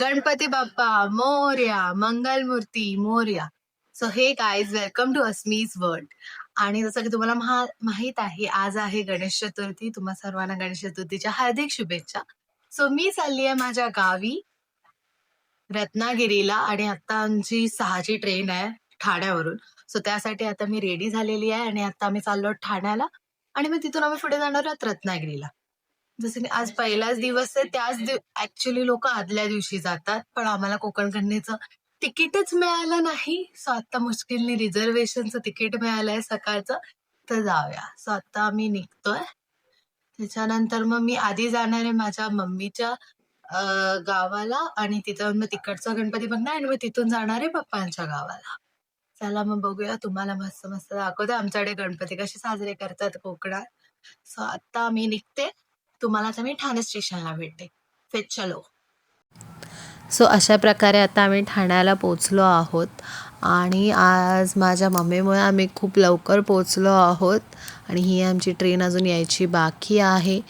Ganpati Bappa Morya Mangalmurti Morya. So hey guys welcome to Asmi's world आणि जसं की तुम्हाला महा माहीत आहे आज आहे गणेश चतुर्थी. तुम्हा सर्वांना गणेश चतुर्थीच्या हार्दिक शुभेच्छा. सो मी चालली आहे माझ्या गावी रत्नागिरीला. आणि आता आमची सहाची ट्रेन आहे ठाण्यावरून. सो त्यासाठी आता मी रेडी झालेली आहे. आणि आता आम्ही चाललो आहोत ठाण्याला. आणि मग तिथून आम्ही पुढे जाणार आहोत रत्नागिरीला. जसं की आज पहिलाच दिवस आहे त्याच ऍक्च्युली लोक आदल्या दिवशी जातात पण आम्हाला कोकण कन्येचं तिकीटच मिळालं नाही. सो आता मुश्किलने रिझर्वेशनचं तिकीट मिळालंय सकाळचं तर जाऊया. सो आता आम्ही निघतोय. त्याच्यानंतर मग मी आधी जाणार आहे माझ्या मम्मीच्या गावाला आणि तिथं मग तिकडचा गणपती बघणार आणि मग तिथून जाणार आहे पप्पांच्या गावाला. चला मग बघूया तुम्हाला मस्त मस्त दाखवते. आमच्याकडे गणपती कसे साजरे करतात कोकणात. सो आता मी निघते. तुम्हाला आता मी ठाणे स्टेशनला भेटते. फिर चलो. सो अशा प्रकारे आता आम्ही ठाण्याला पोचलो आहोत. आणि आज माझ्या मम्मीमुळे आम्ही खूप लवकर पोचलो आहोत. आणि ही आमची ट्रेन अजून यायची बाकी आहे.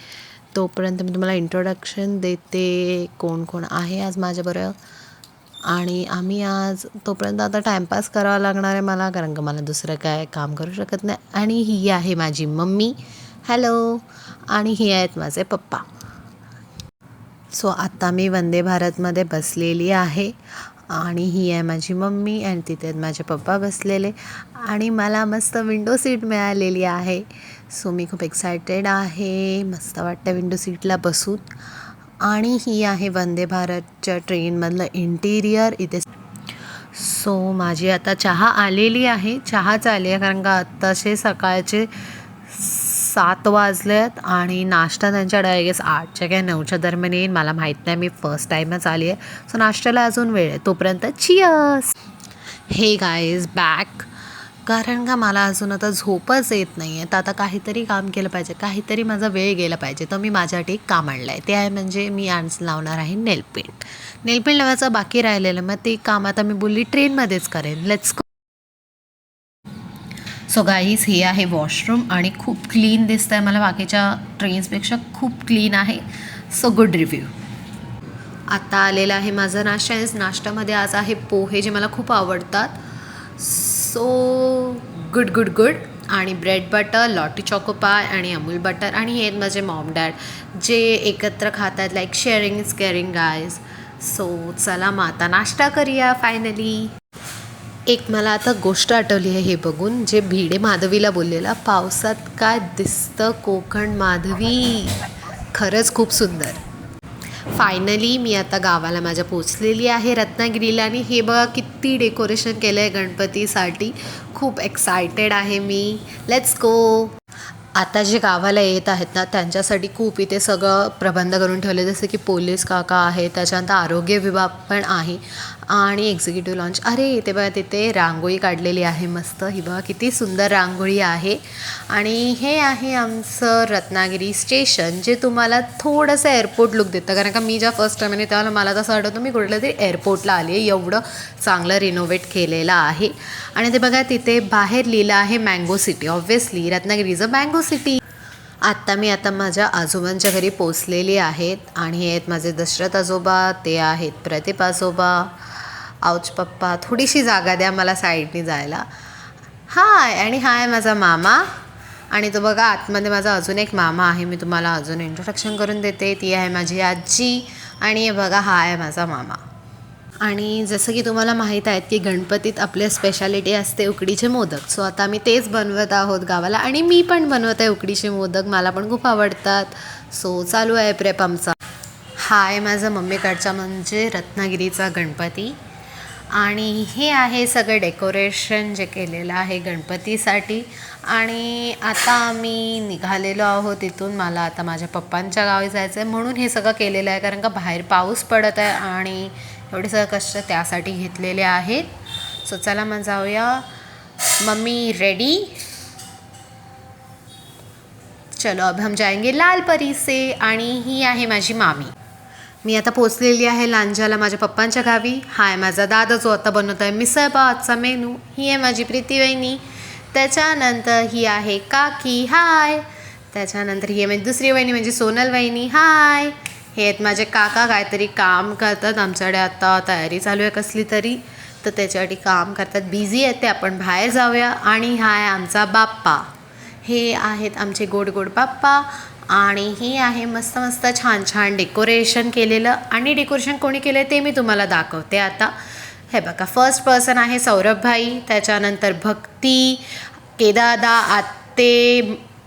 तोपर्यंत मी तुम्हाला इंट्रोडक्शन देते कोण कोण आहे आज माझ्याबरोबर. आणि आम्ही आज तोपर्यंत आता टाईमपास करावा लागणार आहे मला कारण का मला दुसरं काय काम करू शकत नाही. आणि ही आहे माझी मम्मी. हॅलो. आणि ही आहेत माझे पप्पा. सो आत्ता मी वंदे भारतमध्ये बसलेली आहे. आणि ही आहे माझी मम्मी आणि तिथे आहेत माझे पप्पा बसलेले. आणि मला मस्त विंडो सीट मिळालेली आहे. सो मी खूप एक्सायटेड आहे. मस्त वाटतं विंडो सीटला बसून. आणि ही आहे वंदे भारतच्या ट्रेनमधलं इंटिरियर इथे. सो माझी आता चहा आलेली आहे. चहाच आली आहे कारण का आत्ताचे सकाळचे सात वाजलेत आणि नाश्ता त्यांच्या डायगेस आठच्या काय नऊच्या दरम्यान येईन. मला माहीत नाही. मी फर्स्ट टाईमच आली आहे सो नाश्त्याला अजून वेळ आहे. तोपर्यंत चियर्स हे गाईज बॅक कारण का मला अजून आता झोपच येत नाही आहे तर आता काहीतरी काम केलं पाहिजे. काहीतरी माझा वेळ गेला पाहिजे. तर मी माझ्यासाठी एक काम आणलं आहे ते आहे म्हणजे मी आज लावणार आहे नेलपेंट. नेलपेंट लावायचं बाकी राहिलेलं. मग ते काम आता मी बोलली ट्रेनमध्येच करेन. लेट्स सो गाईज हे आहे वॉशरूम आणि खूप क्लीन दिसत आहे मला बाकीच्या ट्रेन्सपेक्षा खूप क्लीन आहे. सो गुड रिव्ह्यू आता आलेलं आहे माझं नाश्ता. आहे नाश्त्यामध्ये आज आहे पोहे जे मला खूप आवडतात. सो गुड गुड गुड आणि bread butter Lotte choco pie आणि अमूल बटर आणि हे आहेत माझे मॉम डॅड जे एकत्र खातात like sharing is caring guys so चला मग आता नाश्ता करूया फायनली एक मला आता गोष्ट आठवली आहे हे बघून जे भिडे माधवीला बोललेला पावसात काय दिसतं कोकण माधवी? खरंच खूप सुंदर. फायनली मी आता गावाला माझ्या पोचलेली आहे रत्नागिरीला आणि हे बघा किती डेकोरेशन केलं आहे गणपतीसाठी. खूप एक्सायटेड आहे मी. लेट्स गो आता जे गावाला येत आहेत ना त्यांच्यासाठी खूप इथे सगळं प्रबंध करून ठेवले जसं की पोलीस काका आहे त्याच्यानंतर आरोग्य विभाग पण आहे आणि एक्झिक्युटिव्ह लॉन्च अरे इथे बघा तिथे रांगोळी काढलेली आहे मस्त. ही बघा किती सुंदर रांगोळी आहे. आणि हे आहे आमचं रत्नागिरी स्टेशन जे तुम्हाला थोडंसं एअरपोर्ट लुक देतं. कारण का मी ज्या फर्स्ट आहे तेव्हा मला तसं वाटतं मी कुठल्या तरी एअरपोर्टला आली आहे. एवढं चांगलं रिनोव्हेट केलेलं आहे. आणि ते बघा तिथे बाहेर लिहिलं आहे मँगो सिटी ऑब्व्हियसली रत्नागिरीचं मँगो सिटी आत्ता मी आता माझ्या आजोबांच्या घरी पोचलेली आहेत आणि हे आहेत माझे दशरथ आजोबा ते आहेत प्रदीप आजोबा. आऊच पप्पा थोडीशी जागा द्या मला साईडनी जायला. हाय आणि हाय माझा मामा. आणि तो बघा आतमध्ये माझा अजून एक मामा आहे मी तुम्हाला अजून इंट्रोडक्शन करून देते. ती आहे माझी आजी. आणि हे बघा हा आहे माझा मामा. आणि जसं की तुम्हाला माहीत आहेत की गणपतीत आपल्या स्पेशालिटी असते उकडीचे मोदक. सो आता आम्ही तेच बनवत आहोत गावाला आणि मी पण बनवत आहे उकडीचे मोदक. मला पण खूप आवडतात. सो चालू आहे प्रेप आमचा. हा आहे माझा मम्मीकडचा म्हणजे रत्नागिरीचा गणपती. आणि हे आहे सगळं डेकोरेशन जे केलेलं आहे गणपतीसाठी. आणि आता आम्ही निघालेलो आहोत इथून. मला आता माझ्या पप्पांच्या गावी जायचं आहे म्हणून हे सगळं केलेलं आहे. कारण का बाहेर पाऊस पडत आहे आणि एवढे सगळं कष्ट त्यासाठी घेतलेले आहेत. सो चला मग जाऊया. मम्मी रेडी चलो अब हम जाएंगे लाल परीसे आणि ही आहे माझी मामी. मी आता पोचलेली आहे लांजाला माझ्या पप्पांच्या गावी. हाय माझा दादा जो आता बनवत आहे मिसळपावचा मेनू ही आहे माझी प्रीती वहिनी. त्याच्यानंतर ही आहे काकी. हाय. त्याच्यानंतर ही आहे माझी दुसरी वहिनी म्हणजे सोनल वहिनी. हाय. हे आहेत माझे काका काहीतरी काम करतात. आमच्याकडे आता तयारी चालू आहे कसली तरी. तर त्याच्यासाठी काम करतात. बिझी आहेत ते. आपण बाहेर जाऊया. आणि हा आहे आमचा बाप्पा. हे आहेत आमचे गोड गोड बाप्पा. आणि हे आहे मस्त मस्त छान छान डेकोरेशन केलेलं. आणि डेकोरेशन कोणी केलं ते मी तुम्हाला दाखवते आता. हे बघा फर्स्ट पर्सन आहे सौरभभाई. त्याच्यानंतर भक्ती केदादा आत्ते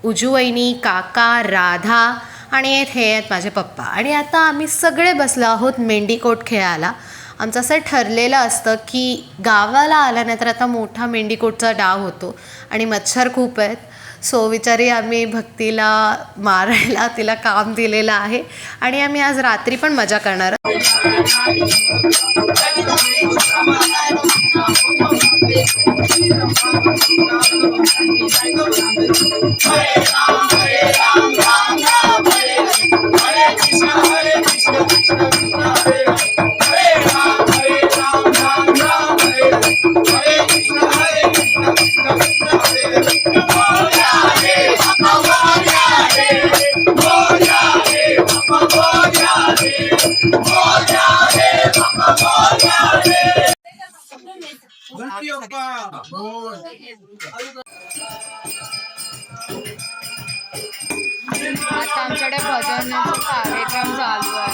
उजूवैनी काका राधा. आणि हे हे आहेत माझे पप्पा आणि आता आम्ही सगळे बसलो आहोत मेंढीकोट खेळायला आमचं असं ठरलेलं असतं की गावाला आल्यानंतर आता मोठा मेंढीकोटचा डाव होतो आणि मच्छर खूप आहेत सो विचारी आम्ही भक्तीला मारायला तिला काम दिलेलं आहे आणि आम्ही आज रात्री पण मजा करणार आहोत. आता आमच्याकडे भजनाचा कार्यक्रम चालू आहे.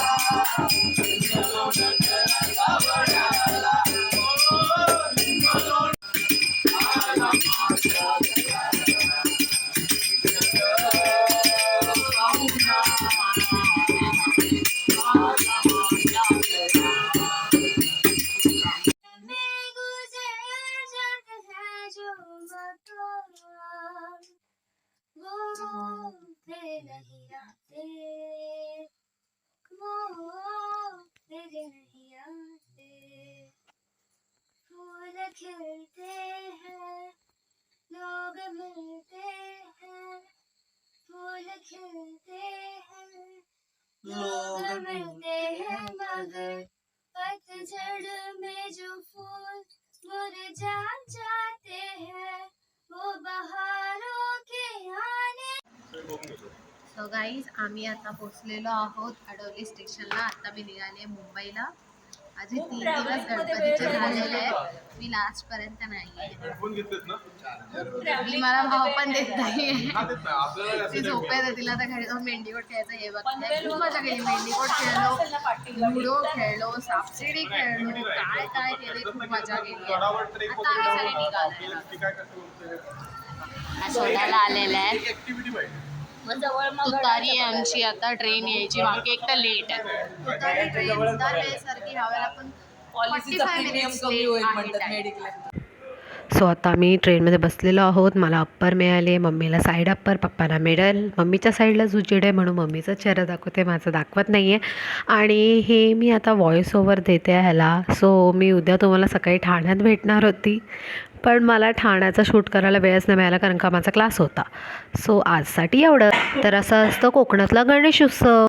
नहीं आते वो फिर नहीं आते फूल खिलते हैं लोग मिलते हैं फूल खिलते हैं लोग मिलते हैं मगर पतझड़ में जो फूल मुरझा जाते हैं, वो बहारों के आने सो गाईज आम्ही आता पोचलेलो आहोत अडवली स्टेशनला. आता मी निघाले मुंबईला. माझे तीन दिवस गणपतीचे झालेले आहेत. मी लास्ट पर्यंत नाही आहे. फोन घेतलेत ना? मी मला भाव पण देत हा नाही? ती झोपेत आहे, तिला तर घरी जाऊन मेंढीकोट खेळायचं हे बघते खूप मजा केली. मेंढीकोट खेळलो. लुडो खेळलो सापशिडी खेळलो. काय काय केले? खूप मजा केली. आता आम्ही सगळे निघालो. शोधायला आलेलं आहे ऍक्टिव्हिटी पाहिजे. तुतारी आहे आमची आता ट्रेन यायची बाकी एक तर लेट आहे तुतारी ट्रेन दरवेळेसारखी ह्या वेळेला पण पॉलिसीचा 45 प्रीमियम minutes कमी late होईल आहे. म्हणतात time. मेडिक्लेम सो आता मी ट्रेनमध्ये बसलेलो आहोत. मला अप्पर मिळाले मम्मीला साईड अप्पर पप्पाला मिडल मम्मीच्या साईडला सुचिड आहे म्हणून मम्मीचा चेहरा दाखवते माझं दाखवत नाही आहे आणि हे मी आता व्हॉईस ओव्हर देते आहे ह्याला. सो मी उद्या तुम्हाला सकाळी ठाण्यात भेटणार होती. पण मला ठाण्याचा शूट करायला वेळच नाही मिळाला कारण का माझा क्लास होता. सो आजसाठी एवढं. तर असं असतं कोकणातला गणेश उत्सव.